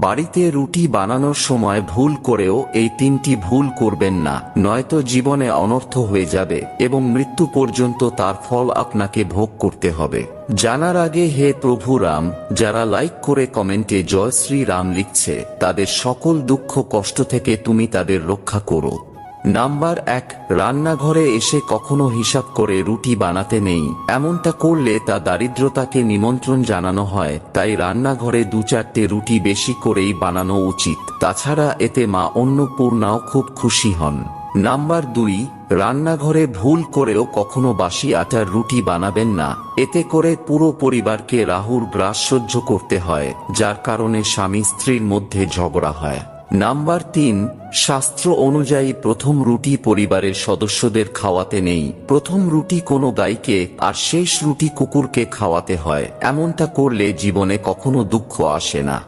বাড়িতে রুটি বানানোর সময় ভুল করেও এই তিনটি ভুল করবেন না, নয়তো জীবনে অনর্থ হয়ে যাবে এবং মৃত্যু পর্যন্ত তার ফল আপনাকে ভোগ করতে হবে। জানার আগে হে প্রভু রাম, যারা লাইক করে কমেন্টে জয় শ্রী রাম লিখছে, তাদের সকল দুঃখ কষ্ট থেকে তুমি তাদের রক্ষা করো। নাম্বার এক, রান্নাঘরে এসে কখনো হিসাব করে রুটি বানাতে নেই। এমনটা করলে তা দারিদ্রতাকে নিমন্ত্রণ জানানো হয়, তাই রান্নাঘরে দু চারটে রুটি বেশি করেই বানানো উচিত। তাছাড়া এতে মা অন্নপূর্ণাও খুব খুশি হন। নাম্বার দুই, রান্নাঘরে ভুল করেও কখনো বাসি আটার রুটি বানাবেন না। এতে করে পুরো পরিবারকে রাহুর গ্রাস সহ্য করতে হয়, যার কারণে স্বামী স্ত্রীর মধ্যে ঝগড়া হয়। নাম্বার তিন, শাস্ত্র অনুযায়ী প্রথম রুটি পরিবারের সদস্যদের খাওয়াতে নেই। প্রথম রুটি কোনো গাইকে আর শেষ রুটি কুকুরকে খাওয়াতে হয়। এমনটা করলে জীবনে কখনো দুঃখ আসে না।